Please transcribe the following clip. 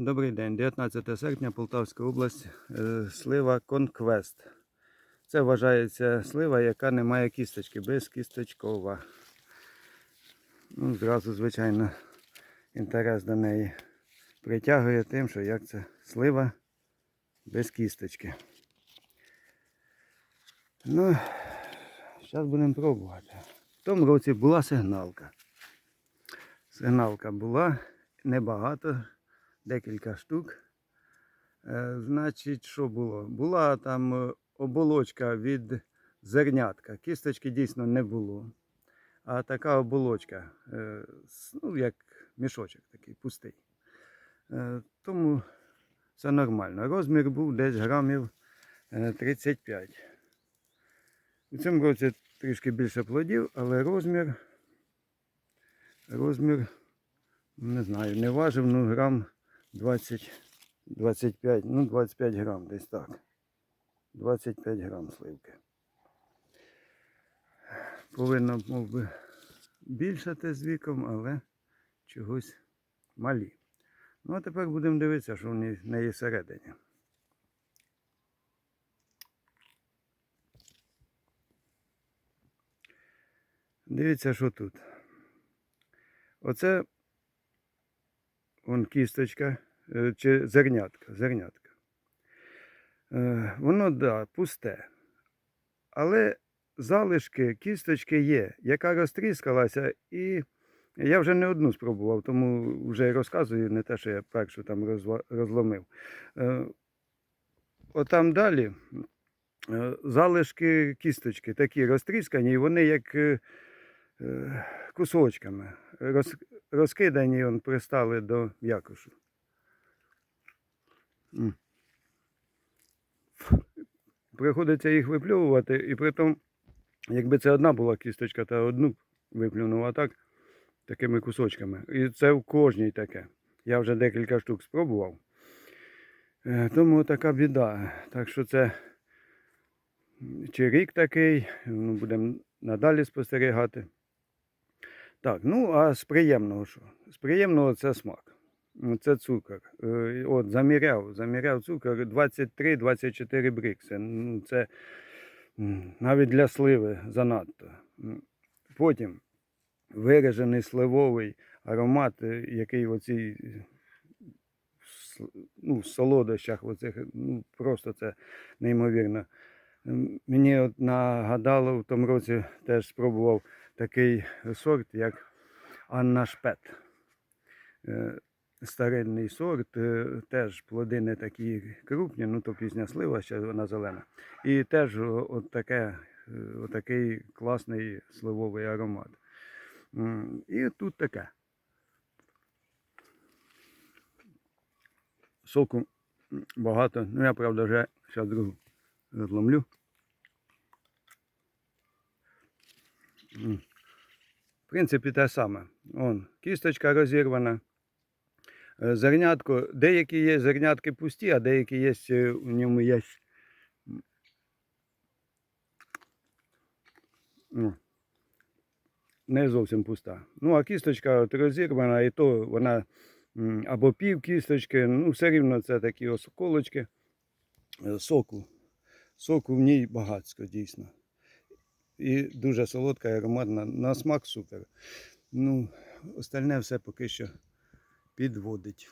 Добрий день, 19 серпня, Полтавська область, е, слива Конквест. Це вважається слива, яка не має кісточки, безкісточкова. Ну, зразу, звичайно, інтерес до неї притягує тим, що як це слива без кісточки. Ну, зараз будемо пробувати. В тому році була сигналка. Сигналка була небагато, декілька штук. Е, значить, що було? Була там е, оболочка від зернятка. Кісточки дійсно не було. А така оболочка, е, ну, як мішочок такий пустий. Тому все нормально. Розмір був десь грамів е, 35. У цьому році трішки більше плодів, але розмір, розмір, не знаю, не важив, ну грам 20, 25, ну 25 грам десь так. 25 грам сливки. Повинно, мов би, більшати з віком, але чогось малі. Ну а тепер будемо дивитися, що в неї всередині. Дивіться, що тут. Оце вон кісточка е, чи зернятка. зернятка. Е, Воно, да, пусте. Але залишки кісточки є, яка розтріскалася, і я вже не одну спробував, тому вже розказую, не те, що я першу там розломив. Е, Отам далі залишки кісточки такі розтріскані, і вони як кусочками розкидані, он, пристали до м'якошу. Приходиться їх випльовувати, і при тому, якби це одна була кісточка, то одну виплюнув, а так такими кусочками. І це в кожній таке. Я вже декілька штук спробував. Е, Тому така біда. Так що це чи рік такий, ну, будемо надалі спостерігати. Так, ну а з приємного що? З приємного це смак. Це цукор. Е, От, заміряв, заміряв цукор 23-24 брикси. Це навіть для сливи занадто. Потім виражений сливовий аромат, е, який в оцій ну, солодощах, оцих, ну, просто це неймовірно. Мені от нагадало, в тому році теж спробував такий сорт, як Анна Шпет. Е, Старинний сорт, е, теж плоди не такі крупні, ну то пізня слива, ще вона зелена. І теж от таке, е, отакий класний сливовий аромат. І тут таке. Соку багато. Ну я правда вже зараз другу розломлю. В принципі, те саме. Вон, кісточка розірвана. Е, Зернятко, деякі є зернятки пусті, а деякі є, е, в ньому є. Ну, не зовсім пуста. Ну, а кісточка от розірвана, і то вона або пів кісточки, ну, все рівно це такі осколочки е, соку. Соку в ній багатсько, дійсно. І дуже солодка і ароматна. На смак супер. Ну, остальне все поки що підводить.